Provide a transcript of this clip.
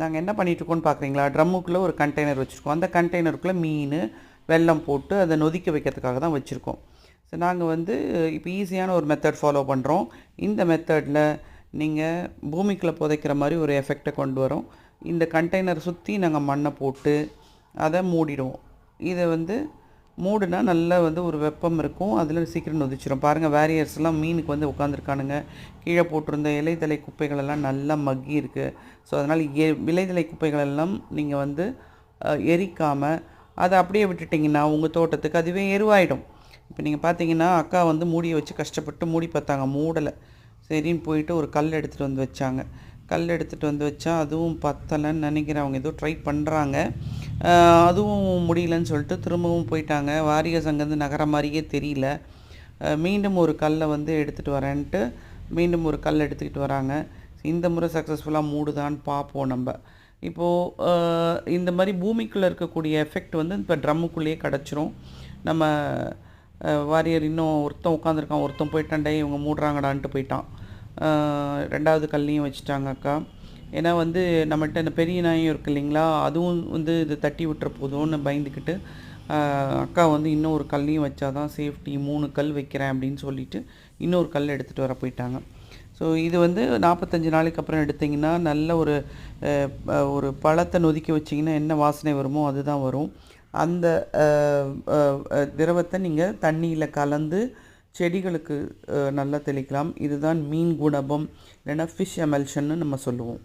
நாங்கள் என்ன பண்ணிகிட்ருக்கோன்னு பார்க்குறீங்களா ட்ரம்முக்குள்ளே ஒரு கண்டெய்னர் வச்சுருக்கோம். அந்த கண்டெய்னருக்குள்ளே மீன் வெல்லம் போட்டு அதை நொதிக்க வைக்கிறதுக்காக தான் வச்சுருக்கோம். ஸோ நாங்கள் வந்து இப்போ ஈஸியான ஒரு மெத்தட் ஃபாலோ பண்ணுறோம் இந்த மெத்தடில் நீங்கள் பூமிக்குள்ளே புதைக்கிற மாதிரி ஒரு எஃபெக்டை கொண்டு வரோம். இந்த கண்டெய்னர் சுற்றி நாங்கள் மண்ணை போட்டு அதை மூடிடுவோம். இதை வந்து மூடுனா நல்லா வந்து ஒரு வெப்பம் இருக்கும். அதில் சீக்கிரம் நொதிச்சிடும் பாருங்கள் வேரியர்ஸ்லாம் மீனுக்கு வந்து உட்காந்துருக்கானுங்க கீழே போட்டிருந்த இலைதலை குப்பைகள் எல்லாம் நல்லா மக்கி இருக்குது ஸோ அதனால் எ இலைதலை குப்பைகள் எல்லாம் நீங்கள் வந்து எரிக்காமல் அதை அப்படியே விட்டுட்டிங்கன்னா உங்கள் தோட்டத்துக்கு அதுவே எருவாயிடும். இப்போ நீங்கள் பார்த்தீங்கன்னா அக்கா வந்து மூடியை வச்சு கஷ்டப்பட்டு மூடி பார்த்தாங்க. மூடலை. சரின்னு போயிட்டு ஒரு கல் எடுத்துகிட்டு வந்து வச்சாங்க. கல் எடுத்துகிட்டு வந்து வச்சா அதுவும் பத்தலைன்னு நினைக்கிறேன். அவங்க ஏதோ ட்ரை பண்ணுறாங்க அதுவும் முடியலன்னு சொல்லிட்டு திரும்பவும் போயிட்டாங்க. வாரிய சங்கந்து நகர மாதிரியே தெரியல. மீண்டும் ஒரு கல்லை வந்து எடுத்துகிட்டு வரேன்ட்டு மீண்டும் ஒரு கல் எடுத்துக்கிட்டு வராங்க. இந்த முறை சக்ஸஸ்ஃபுல்லாக மூடுதான்னு பார்ப்போம் நம்ம. இப்போது இந்த மாதிரி பூமிக்குள்ளே இருக்கக்கூடிய எஃபெக்ட் வந்து இப்போ ட்ரம்முக்குள்ளேயே கிடச்சிரும். நம்ம வாரியர் இன்னும் ஒருத்தன் உட்காந்துருக்கான் ஒருத்தன் போயிட்டான்டே இவங்க மூடுறாங்கடான்ட்டு போயிட்டான். ரெண்டாவது கல்லையும் வச்சுட்டாங்க அக்கா. ஏன்னா வந்து நம்மகிட்ட இந்த பெரிய நாயும் இருக்கு இல்லைங்களா? அதுவும் வந்து இது தட்டி விட்டுற போதும்னு பயந்துக்கிட்டு அக்கா வந்து இன்னும் ஒரு கல்லையும் வச்சாதான் சேஃப்டி மூணு கல் வைக்கிறேன் அப்படின்னு சொல்லிட்டு இன்னொரு கல் எடுத்துகிட்டு வர போயிட்டாங்க. ஸோ இது வந்து நாற்பத்தஞ்சு நாளைக்கு அப்புறம் எடுத்திங்கன்னா நல்ல ஒரு ஒரு பழத்தை நொதுக்கி வச்சிங்கன்னா என்ன வாசனை வருமோ அதுதான் வரும். அந்த திரவத்தை நீங்கள் தண்ணியில் கலந்து செடிகளுக்கு நல்லா தெளிக்கலாம். இதுதான் மீன் குணபம் இல்லைன்னா ஃபிஷ் எமல்ஷன்னு நம்ம சொல்லுவோம்.